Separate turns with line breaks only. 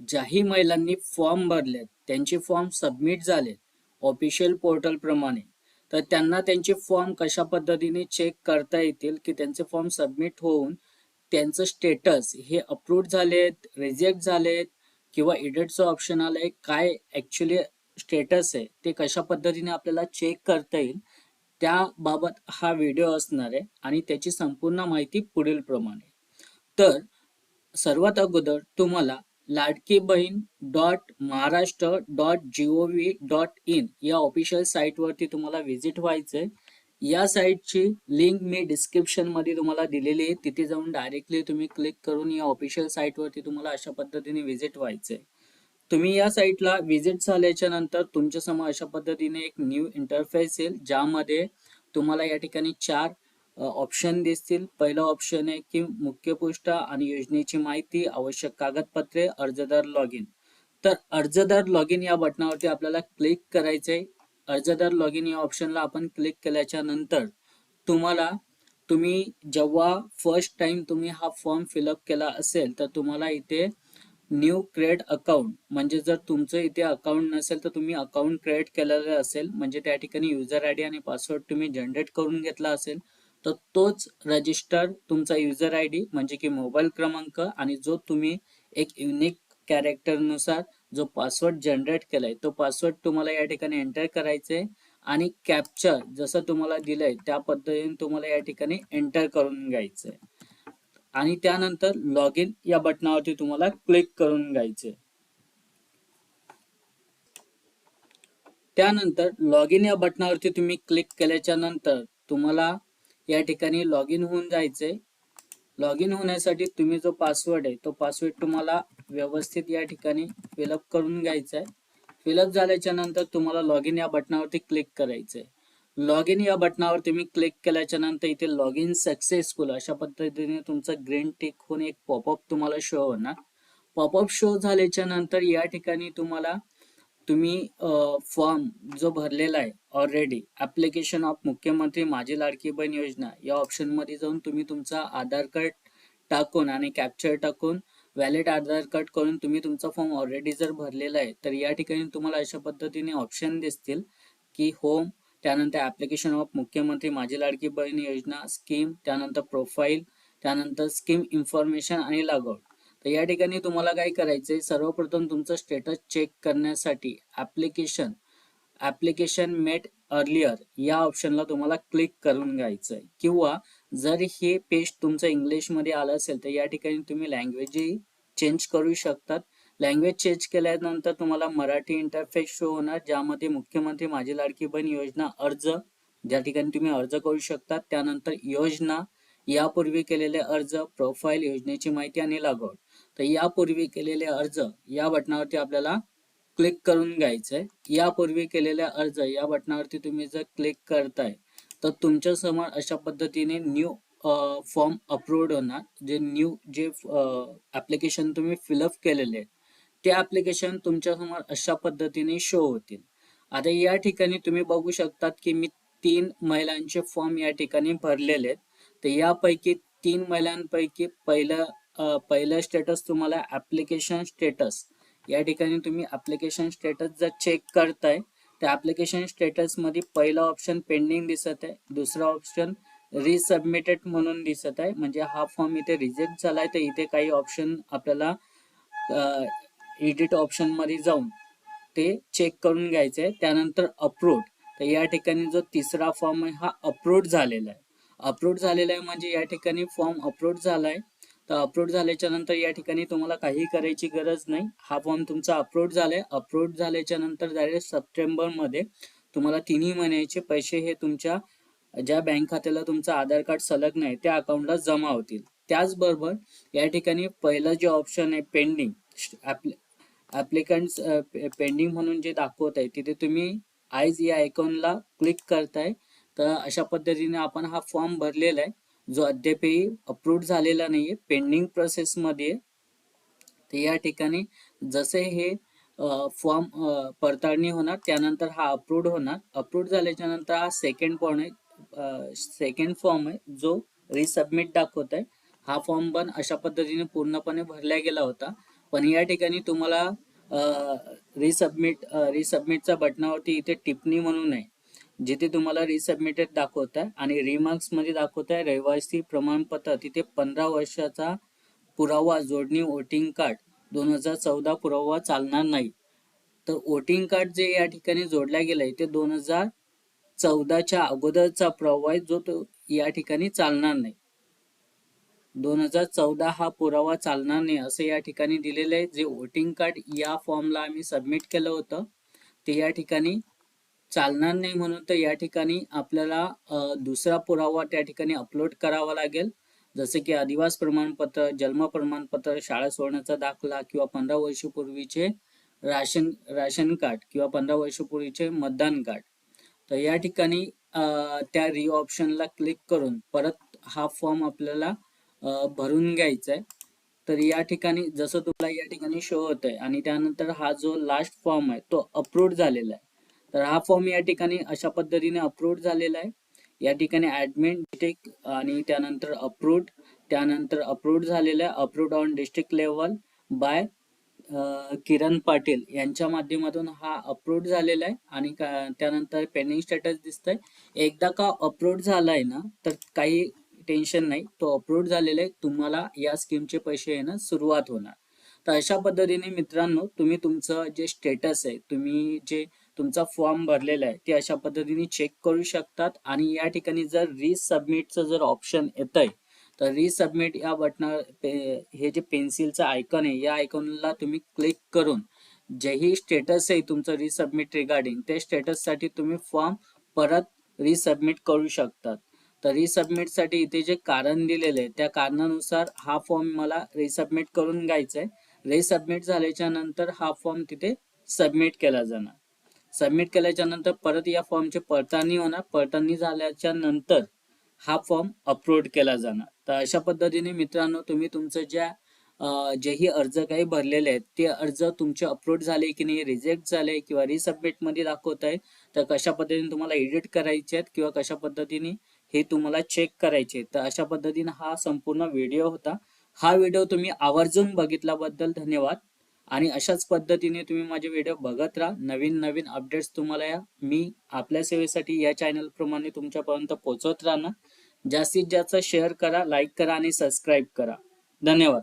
ज्याही महिलांनी फॉर्म भरलेत त्यांचे फॉर्म सबमिट झालेत ऑफिशियल पोर्टल प्रमाणे. तर त्यांना त्यांचे फॉर्म कशा पद्धतीने चेक करता येतील की त्यांचे फॉर्म सबमिट होऊन त्यांचं स्टेटस हे अप्रूव्ह झालेत रिजेक्ट झालेत किंवा एडिटचं ऑप्शन आलंय काय ऍक्च्युली स्टेटस आहे ते कशा पद्धतीने आपल्याला चेक करता येईल त्याबाबत हा व्हिडिओ असणार आहे आणि त्याची संपूर्ण माहिती पुढील प्रमाणे. तर सर्वात अगोदर तुम्हाला Ladki Bahin dot Maharashtra dot G O V dot in या ऑफिशियल साईटवरती तुम्हाला व्हिजिट व्हायचंय. या साईटची लिंक मी डिस्क्रिप्शनमध्ये तुम्हाला दिलेली आहे. तिथे जाऊन डायरेक्टली तुम्ही क्लिक करून या ऑफिशियल साईटवरती तुम्हाला अशा पद्धतीने व्हिजिट व्हायचंय. तुम्ही या साईटला व्हिजिट झाल्याच्यानंतर तुमच्यासमोर अशा पद्धतीने एक न्यू इंटरफेस येईल ज्यामध्ये तुम्हाला या ठिकाणी चार ऑप्शन दिसतील. पहिलं ऑप्शन आहे की मुख्य पृष्ठ आणि योजनेची माहिती आवश्यक कागदपत्रे अर्जदार लॉग इन तर अर्जदार लॉग इन या बटनावरती आपल्याला क्लिक करायचे अर्जदार लॉग इन या ऑप्शनला आपण क्लिक केल्याच्यानंतर तुम्हाला तुम्ही जेव्हा फर्स्ट टाइम तुम्ही हा फॉर्म फिलअप केला असेल तर तुम्हाला इथे न्यू क्रिएट अकाउंट म्हणजे जर तुमचं इथे अकाउंट नसेल तर तुम्ही अकाउंट क्रिएट केलेलं असेल म्हणजे त्या ठिकाणी युजर आयडी आणि पासवर्ड तुम्ही जनरेट करून घेतला असेल तर तोच रजिस्टर तुमचा युजर आय डी म्हणजे की मोबाईल क्रमांक आणि जो तुम्ही एक युनिक कॅरेक्टरनुसार जो पासवर्ड जनरेट केलाय तो पासवर्ड तुम्हाला या ठिकाणी एंटर करायचे आणि कॅप्चर जसं तुम्हाला दिलंय त्या पद्धतीने तुम्हाला या ठिकाणी एंटर करून घ्यायचंय. आणि त्यानंतर लॉग इन या बटनावरती तुम्हाला क्लिक करून घ्यायचे त्यानंतर लॉग इन या बटनावरती तुम्ही क्लिक केल्याच्यानंतर तुम्हाला या ठिकाणी लॉग इन होऊन जायचंय. लॉग इन होण्यासाठी तुम्ही जो पासवर्ड आहे तो पासवर्ड तुम्हाला व्यवस्थित या ठिकाणी फिलअप करून घ्यायचा आहे फिलअप झाल्याच्यानंतर तुम्हाला लॉग इन या बटनावरती क्लिक करायचंय. लॉग इन या बटनावर तुम्ही क्लिक केल्याच्यानंतर इथे लॉग इन सक्सेसफुल अशा पद्धतीने तुमचं ग्रीन टिक होऊन एक पॉपअप तुम्हाला शो होणार. पॉपअप शो झाल्याच्यानंतर या ठिकाणी तुम्हाला तुम्ही फॉर्म जो भरलेला आहे ऑलरेडी ॲप्लिकेशन ऑफ मुख्यमंत्री माझी लाडकी बहीण योजना या ऑप्शनमध्ये जाऊन तुम्ही तुमचा आधार कार्ड टाकून आणि कॅप्चर टाकून व्हॅलिड आधार कार्ड करून तुम्ही तुमचा फॉर्म ऑलरेडी जर भरलेला आहे तर या ठिकाणी तुम्हाला अशा पद्धतीने ऑप्शन दिसतील की होम त्यानंतर ॲप्लिकेशन ऑफ मुख्यमंत्री माझी लाडकी बहीण योजना स्कीम त्यानंतर प्रोफाईल त्यानंतर स्कीम इन्फॉर्मेशन आणि लागवड. तर या ठिकाणी तुम्हाला काय करायचंय सर्वप्रथम तुमचं स्टेटस चेक करण्यासाठी ऍप्लिकेशन ऍप्लिकेशन मेट अर्लियर या ऑप्शनला तुम्हाला क्लिक करून घ्यायचंय. किंवा जर हे पेज तुमचं इंग्लिशमध्ये आलं असेल तर या ठिकाणी तुम्ही लँग्वेजही चेंज करू शकतात. लँग्वेज चेंज केल्यानंतर तुम्हाला मराठी इंटरफेस शो होणार ज्यामध्ये मुख्यमंत्री माझी लाडकी बहीण योजना अर्ज ज्या ठिकाणी तुम्ही अर्ज करू शकता त्यानंतर योजना यापूर्वी केलेले अर्ज प्रोफाईल योजनेची माहिती आणि लागवड. तर यापूर्वी केलेले अर्ज या बटनावरती आपल्याला क्लिक करून घ्यायचंय. यापूर्वी केलेले अर्ज या बटनावरती तुम्ही जर क्लिक करताय तर तुमच्यासमोर अशा पद्धतीने न्यू फॉर्म अपलोड होणार. जे न्यू जे ऍप्लिकेशन तुम्ही फिलअप केलेले आहेत ते ऍप्लिकेशन तुमच्यासमोर अशा पद्धतीने शो होतील. आता या ठिकाणी तुम्ही बघू शकतात की मी तीन महिलांचे फॉर्म या ठिकाणी भरलेले आहेत. तर यापैकी तीन महिलांपैकी पहिलं पहिलं स्टेटस तुम्हाला ऍप्लिकेशन स्टेटस या ठिकाणी तुम्ही ऍप्लिकेशन स्टेटस जर चेक करताय तर ऍप्लिकेशन स्टेटसमध्ये पहिला ऑप्शन पेंडिंग दिसत आहे दुसरा ऑप्शन रिसबमिटेड म्हणून दिसत आहे. म्हणजे हा फॉर्म इथे रिजेक्ट झालाय तर इथे काही ऑप्शन आपल्याला एडिट ऑप्शनमध्ये जाऊन ते चेक करून घ्यायचे आहे. त्यानंतर अप्रूव्ड तर या ठिकाणी जो तिसरा फॉर्म आहे हा अप्रूव्ड झालेला आहे. अप्रूव्ड झालेला आहे म्हणजे या ठिकाणी फॉर्म अप्रूव्ड झालाय. तर अपलोड झाल्याच्यानंतर या ठिकाणी तुम्हाला काही करायची गरज नाही. हा फॉर्म तुमचा अपलोड झालाय. अपलोड झाल्याच्यानंतर डायरेक्ट सप्टेंबरमध्ये तुम्हाला तिन्ही महिन्याचे पैसे हे तुमच्या ज्या बँक खात्याला तुमचं आधार कार्ड संलग्न आहे त्या अकाउंटला जमा होतील. त्याचबरोबर या ठिकाणी पहिलं जे ऑप्शन आहे पेंडिंग ऍप्लिकंट पेंडिंग म्हणून जे दाखवत आहे तिथे तुम्ही आयज या आयकॉनला क्लिक करताय. तर अशा पद्धतीने आपण हा फॉर्म भरलेला आहे. जो अद्यापही अप्रूव्ह झालेला नाहीये पेंडिंग प्रोसेसमध्ये मध्ये तर या ठिकाणी जसे हे फॉर्म पडताळणी होणार त्यानंतर हा अप्रूव्ह होणार. अप्रूव्ह झाल्याच्यानंतर हा सेकंड फॉर्म आहे सेकंड फॉर्म आहे जो रिसबमिट दाखवत आहे. हा फॉर्म पण अशा पद्धतीने पूर्णपणे भरला गेला होता. पण या ठिकाणी तुम्हाला रिसबमिट रिसबमिटच्या बटनावरती इथे टिप्पणी म्हणून आहे. जिथे तुम्हाला रिसबमिटेड दाखवत आहे आणि रिमार्क्समध्ये दाखवत आहे रहिवासी प्रमाणपत्र तिथे पंधरा वर्षाचा पुरावा जोडणी वोटिंग कार्ड दोन हजार चौदा पुरावा चालणार नाही. तर वोटिंग कार्ड जे या ठिकाणी जोडल्या गेलंय ते दोन हजार चौदाच्या अगोदरचा पुरावा आहे जो तो या ठिकाणी चालणार नाही. दोन हजार चौदा हा पुरावा चालणार नाही असं या ठिकाणी दिलेलं आहे. जे वोटिंग कार्ड या फॉर्मला आम्ही सबमिट केलं होतं ते या ठिकाणी चालणार नाही म्हणून तर या ठिकाणी आपल्याला दुसरा पुरावा त्या ठिकाणी अपलोड करावा लागेल. जसे की आदिवास प्रमाणपत्र जन्म प्रमाणपत्र शाळा सोडण्याचा दाखला किंवा पंधरा वर्षपूर्वीचे राशन राशन कार्ड किंवा पंधरा वर्षपूर्वीचे मतदान कार्ड. तर या ठिकाणी त्या री ऑप्शनला क्लिक करून परत हा फॉर्म आपल्याला भरून घ्यायचा आहे तर या ठिकाणी जसं तुम्हाला या ठिकाणी शो होत आहे आणि त्यानंतर हा जो लास्ट फॉर्म आहे तो अप्रूव्ह झालेला आहे. तर हा फॉर्म या ठिकाणी अशा पद्धतीने अप्रूव्ह झालेला आहे. या ठिकाणी ऍडमिन डिटेक आणि त्यानंतर अप्रूव्ड त्यानंतर अप्रूव्ड झालेलं आहे. Approved on district level by Kiran Patil. यांच्या माध्यमातून हा अप्रूव्ड झालेला आहे आणि त्यानंतर पेंडिंग स्टेटस दिसतंय. एकदा का अप्रूव्ड झालाय ना तर काही टेन्शन नाही. तो अप्रूव्ड झालेला आहे. तुम्हाला या स्कीमचे पैसे येणं सुरुवात होणार. तर अशा पद्धतीने मित्रांनो तुम्ही तुमचं जे स्टेटस आहे तुम्ही जे तुमचा फॉर्म भरलेला आहे ते अशा पद्धतीने चेक करू शकतात. आणि या ठिकाणी जर रिसबमिटचं जर ऑप्शन येत आहे तर रिसबमिट या बटना हे जे पेन्सिलचं आयकॉन आहे या आयकॉनला तुम्ही क्लिक करून जेही स्टेटस आहे तुमचं रिसबमिट रिगार्डिंग ते स्टेटससाठी तुम्ही फॉर्म परत रिसबमिट करू शकतात. तर रिसबमिटसाठी इथे जे कारण दिलेले आहे त्या कारणानुसार हा फॉर्म मला रिसबमिट करून घ्यायचा आहे रिसबमिट झाल्याच्यानंतर हा फॉर्म तिथे सबमिट केला जाणार. सबमिट केल्याच्यानंतर परत या फॉर्मची पडताळणी होणार. पडताळणी झाल्याच्यानंतर हा फॉर्म अपलोड केला जाणार. तर अशा पद्धतीने मित्रांनो तुम्ही तुमचं ज्या जेही अर्ज काही भरलेले आहेत ते अर्ज तुमचे अपलोड झाले की नाही रिजेक्ट झाले किंवा रिसबमिटमध्ये दाखवत आहे तर कशा पद्धतीने तुम्हाला एडिट करायचे आहेत किंवा कशा पद्धतीने हे तुम्हाला चेक करायचे आहेत. तर अशा पद्धतीने हा संपूर्ण व्हिडिओ होता. हा व्हिडिओ तुम्ही आवर्जून बघितल्याबद्दल धन्यवाद. आणि अशाच पद्धतीने तुम्ही माझे व्हिडिओ बघत राहा. नवीन नवीन अपडेट्स तुम्हाला या मी आपल्या सेवेसाठी या चॅनलप्रमाणे तुमच्यापर्यंत पोहोचवत राहणार. जास्तीत जास्त शेअर करा लाईक करा आणि सबस्क्राईब करा. धन्यवाद.